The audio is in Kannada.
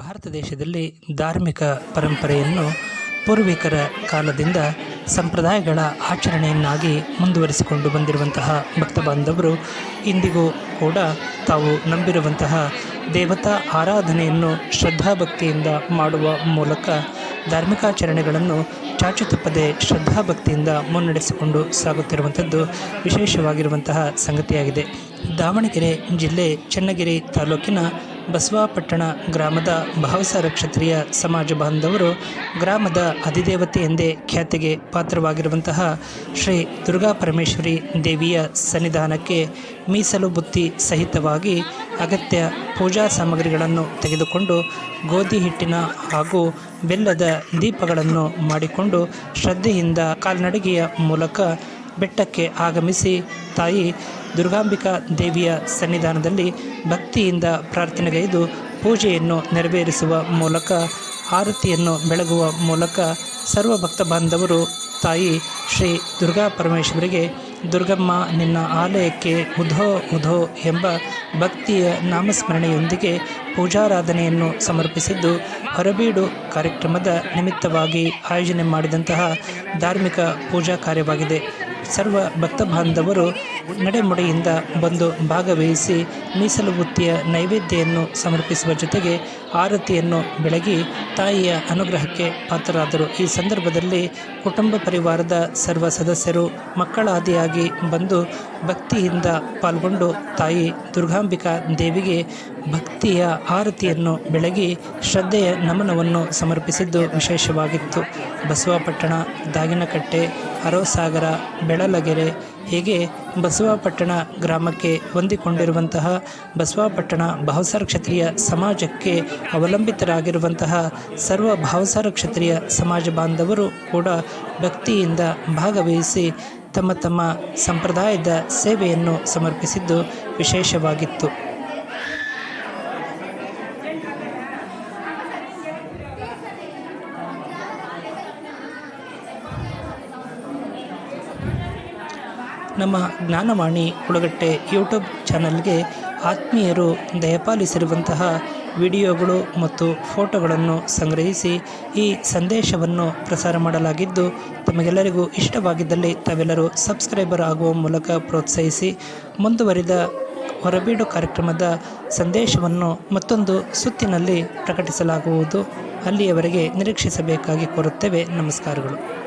ಭಾರತ ದೇಶದಲ್ಲಿ ಧಾರ್ಮಿಕ ಪರಂಪರೆಯನ್ನು ಪೂರ್ವಿಕರ ಕಾಲದಿಂದ ಸಂಪ್ರದಾಯಗಳ ಆಚರಣೆಯನ್ನಾಗಿ ಮುಂದುವರಿಸಿಕೊಂಡು ಬಂದಿರುವಂತಹ ಭಕ್ತ ಬಾಂಧವರು, ಇಂದಿಗೂ ಕೂಡ ತಾವು ನಂಬಿರುವಂತಹ ದೇವತಾ ಆರಾಧನೆಯನ್ನು ಶ್ರದ್ಧಾಭಕ್ತಿಯಿಂದ ಮಾಡುವ ಮೂಲಕ ಧಾರ್ಮಿಕಾಚರಣೆಗಳನ್ನು ಚಾಚು ತಪ್ಪದೆ ಶ್ರದ್ಧಾಭಕ್ತಿಯಿಂದ ಮುನ್ನಡೆಸಿಕೊಂಡು ಸಾಗುತ್ತಿರುವಂಥದ್ದು ವಿಶೇಷವಾಗಿರುವಂತಹ ಸಂಗತಿಯಾಗಿದೆ. ದಾವಣಗೆರೆ ಜಿಲ್ಲೆ ಚನ್ನಗಿರಿ ತಾಲೂಕಿನ ಬಸವಾಪಟ್ಟಣ ಗ್ರಾಮದ ಭಾವಸಾರ ಕ್ಷತ್ರಿಯ ಸಮಾಜ ಬಾಂಧವರು ಗ್ರಾಮದ ಅಧಿದೇವತೆ ಎಂದೇ ಖ್ಯಾತಿಗೆ ಪಾತ್ರವಾಗಿರುವಂತಹ ಶ್ರೀ ದುರ್ಗಾ ಪರಮೇಶ್ವರಿ ದೇವಿಯ ಸನ್ನಿಧಾನಕ್ಕೆ ಮೀಸಲು ಬುತ್ತಿ ಸಹಿತವಾಗಿ ಅಗತ್ಯ ಪೂಜಾ ಸಾಮಗ್ರಿಗಳನ್ನು ತೆಗೆದುಕೊಂಡು ಗೋಧಿ ಹಿಟ್ಟಿನ ಹಾಗೂ ಬೆಲ್ಲದ ದೀಪಗಳನ್ನು ಮಾಡಿಕೊಂಡು ಶ್ರದ್ಧೆಯಿಂದ ಕಾಲ್ನಡಿಗೆಯ ಮೂಲಕ ಬೆಟ್ಟಕ್ಕೆ ಆಗಮಿಸಿ ತಾಯಿ ದುರ್ಗಾಂಬಿಕಾ ದೇವಿಯ ಸನ್ನಿಧಾನದಲ್ಲಿ ಭಕ್ತಿಯಿಂದ ಪ್ರಾರ್ಥನೆಗೈದು ಪೂಜೆಯನ್ನು ನೆರವೇರಿಸುವ ಮೂಲಕ, ಆರತಿಯನ್ನು ಬೆಳಗುವ ಮೂಲಕ ಸರ್ವ ಭಕ್ತ ಬಾಂಧವರು ತಾಯಿ ಶ್ರೀ ದುರ್ಗಾ ಪರಮೇಶ್ವರಿಗೆ, ದುರ್ಗಮ್ಮ, ನಿನ್ನ ಆಲಯಕ್ಕೆ ಉಧೋ ಉಧೋ ಎಂಬ ಭಕ್ತಿಯ ನಾಮಸ್ಮರಣೆಯೊಂದಿಗೆ ಪೂಜಾರಾಧನೆಯನ್ನು ಸಮರ್ಪಿಸಿದ್ದು, ಹೊರಬೀಡು ಕಾರ್ಯಕ್ರಮದ ನಿಮಿತ್ತವಾಗಿ ಆಯೋಜನೆ ಮಾಡಿದಂತಹ ಧಾರ್ಮಿಕ ಪೂಜಾ ಕಾರ್ಯವಾಗಿದೆ. ಸರ್ವ ಭಕ್ತ ಬಾಂಧವರು ನಡೆಮುಡಿಯಿಂದ ಬಂದು ಭಾಗವಹಿಸಿ ಮೀಸಲು ಬುತ್ತಿಯ ನೈವೇದ್ಯವನ್ನು ಸಮರ್ಪಿಸುವ ಜೊತೆಗೆ ಆರತಿಯನ್ನು ಬೆಳಗಿ ತಾಯಿಯ ಅನುಗ್ರಹಕ್ಕೆ ಪಾತ್ರರಾದರು. ಈ ಸಂದರ್ಭದಲ್ಲಿ ಕುಟುಂಬ ಪರಿವಾರದ ಸರ್ವ ಸದಸ್ಯರು ಮಕ್ಕಳಾದಿಯಾಗಿ ಬಂದು ಭಕ್ತಿಯಿಂದ ಪಾಲ್ಗೊಂಡು ತಾಯಿ ದುರ್ಗಾಂಬಿಕಾ ದೇವಿಗೆ ಭಕ್ತಿಯ ಆರತಿಯನ್ನು ಬೆಳಗಿ ಶ್ರದ್ಧೆಯ ನಮನವನ್ನು ಸಮರ್ಪಿಸಿದ್ದು ವಿಶೇಷವಾಗಿತ್ತು. ಬಸವಪಟ್ಟಣ, ದಾಗಿನಕಟ್ಟೆ ಅರೋಸಾಗರ ಬೆಳಲಗೆರೆ ಹೀಗೆ ಬಸವಾಪಟ್ಟಣ ಗ್ರಾಮಕ್ಕೆ ಹೊಂದಿಕೊಂಡಿರುವಂತಹ ಬಸವಾಪಟ್ಟಣ ಭಾವಸಾರ ಕ್ಷತ್ರಿಯ ಸಮಾಜಕ್ಕೆ ಅವಲಂಬಿತರಾಗಿರುವಂತಹ ಸರ್ವ ಭಾವಸಾರ ಕ್ಷತ್ರಿಯ ಸಮಾಜ ಬಾಂಧವರು ಕೂಡ ಭಕ್ತಿಯಿಂದ ಭಾಗವಹಿಸಿ ತಮ್ಮ ತಮ್ಮ ಸಂಪ್ರದಾಯದ ಸೇವೆಯನ್ನು ಸಮರ್ಪಿಸಿದ್ದು ವಿಶೇಷವಾಗಿತ್ತು. ನಮ್ಮ ಜ್ಞಾನವಾಣಿ ಉಳಗಟ್ಟೆ ಯೂಟ್ಯೂಬ್ ಚಾನಲ್ಗೆ ಆತ್ಮೀಯರು ದಯಪಾಲಿಸಿರುವಂತಹ ವಿಡಿಯೋಗಳು ಮತ್ತು ಫೋಟೋಗಳನ್ನು ಸಂಗ್ರಹಿಸಿ ಈ ಸಂದೇಶವನ್ನು ಪ್ರಸಾರ ಮಾಡಲಾಗಿದ್ದು, ತಮಗೆಲ್ಲರಿಗೂ ಇಷ್ಟವಾಗಿದ್ದಲ್ಲಿ ತಾವೆಲ್ಲರೂ ಸಬ್ಸ್ಕ್ರೈಬರ್ ಆಗುವ ಮೂಲಕ ಪ್ರೋತ್ಸಾಹಿಸಿ ಮುಂದುವರಿದ ಹೊರಬೀಡು ಕಾರ್ಯಕ್ರಮದ ಸಂದೇಶವನ್ನು ಮತ್ತೊಂದು ಸುತ್ತಿನಲ್ಲಿ ಪ್ರಕಟಿಸಲಾಗುವುದು. ಅಲ್ಲಿಯವರೆಗೆ ನಿರೀಕ್ಷಿಸಬೇಕಾಗಿ ಕೋರುತ್ತೇವೆ. ನಮಸ್ಕಾರಗಳು.